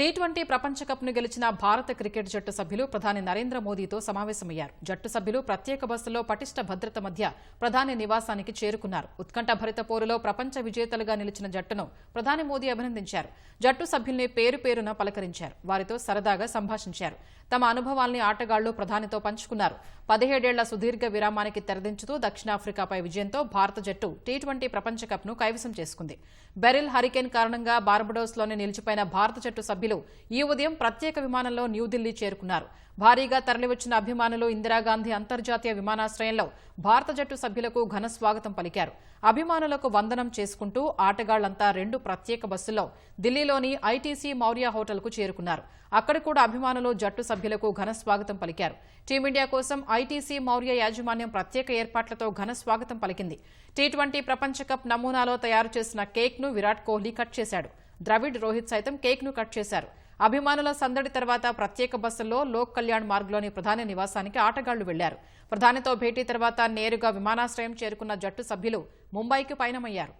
T twenty ప్రపంచ కప్ను గెలిచిన భారత క్రికెట్ జట్టు సభ్యులు ప్రధాని నరేంద్ర మోదీతో సమావేశమయ్యారు. జట్టు సభ్యులు ప్రత్యేక బస్సులో పటిష్ట భద్రత మధ్య ప్రధాని నివాసానికి చేరుకున్నారు. ఉత్కంఠభరిత పోరులో ప్రపంచ విజేతలుగా నిలిచిన జట్టును ప్రధాని మోదీ అభినందించారు. జట్టు సభ్యుల్ని పేరు పేరున పలకరించారు. వారితో సరదాగా సంభాషించారు. తమ అనుభవాల్ని ఆటగాళ్ళు ప్రధానితో పంచుకున్నారు. పదిహేడేళ్ళ సుదీర్ఘ విరామానికి తెరదించుతూ దక్షిణాఫ్రికాపై విజయంతో భారత జట్టు టీ ట్వంటీ ప్రపంచ కప్ను కైవసం చేసుకుంది. బెరిల్ హరికేన్ కారణంగా బార్బడోస్లోనే నిలిచిపోయిన భారత జట్టు సభ్యులు ఈ ఉదయం ప్రత్యేక విమానంలో న్యూఢిల్లీ చేరుకున్నారు. భారీగా తరలివచ్చిన అభిమానులు ఇందిరాగాంధీ అంతర్జాతీయ విమానాశ్రయంలో భారత జట్టు సభ్యులకు ఘన స్వాగతం పలికారు. అభిమానులకు వందనం చేసుకుంటూ ఆటగాళ్ళంతా రెండు ప్రత్యేక బస్సుల్లో ఢిల్లీలోని ఐటీసీ మౌర్య హోటల్కు చేరుకున్నారు. అక్కడ కూడా అభిమానులు జట్టు సభ్యులకు ఘన స్వాగతం పలికారు. టీమిండియా కోసం ఐటీసీ మౌర్య యాజమాన్యం ప్రత్యేక ఏర్పాట్లతో ఘన స్వాగతం పలికింది. టీ ట్వంటీ ప్రపంచ కప్ నమూనాలో తయారు చేసిన కేక్ను విరాట్ కోహ్లీ కట్ చేశాడు. ద్రవిడ్ రోహిత్ సైతం కేక్ను కట్ చేశారు. అభిమానుల సందడి తర్వాత ప్రత్యేక బస్సుల్లో లోక్ కళ్యాణ్ మార్గ్లోని ప్రధాని నివాసానికి ఆటగాళ్ళు వెళ్ళారు. ప్రధానితో భేటీ తర్వాత నేరుగా విమానాశ్రయం చేరుకున్న జట్టు సభ్యులు ముంబైకి పయనమయ్యారు.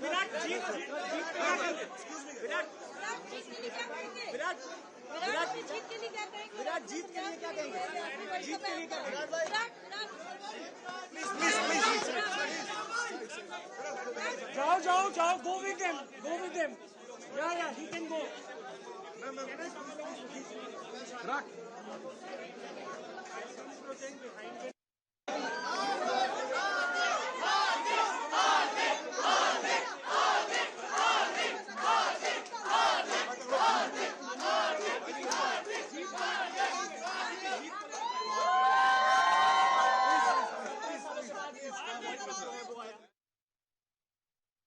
विराट जीत विराट जीत के लिए क्या कहेंगे जीत के लिए क्या कहेंगे जीत जाओ जाओ जाओ go with them go with them yeah yeah he can go Virat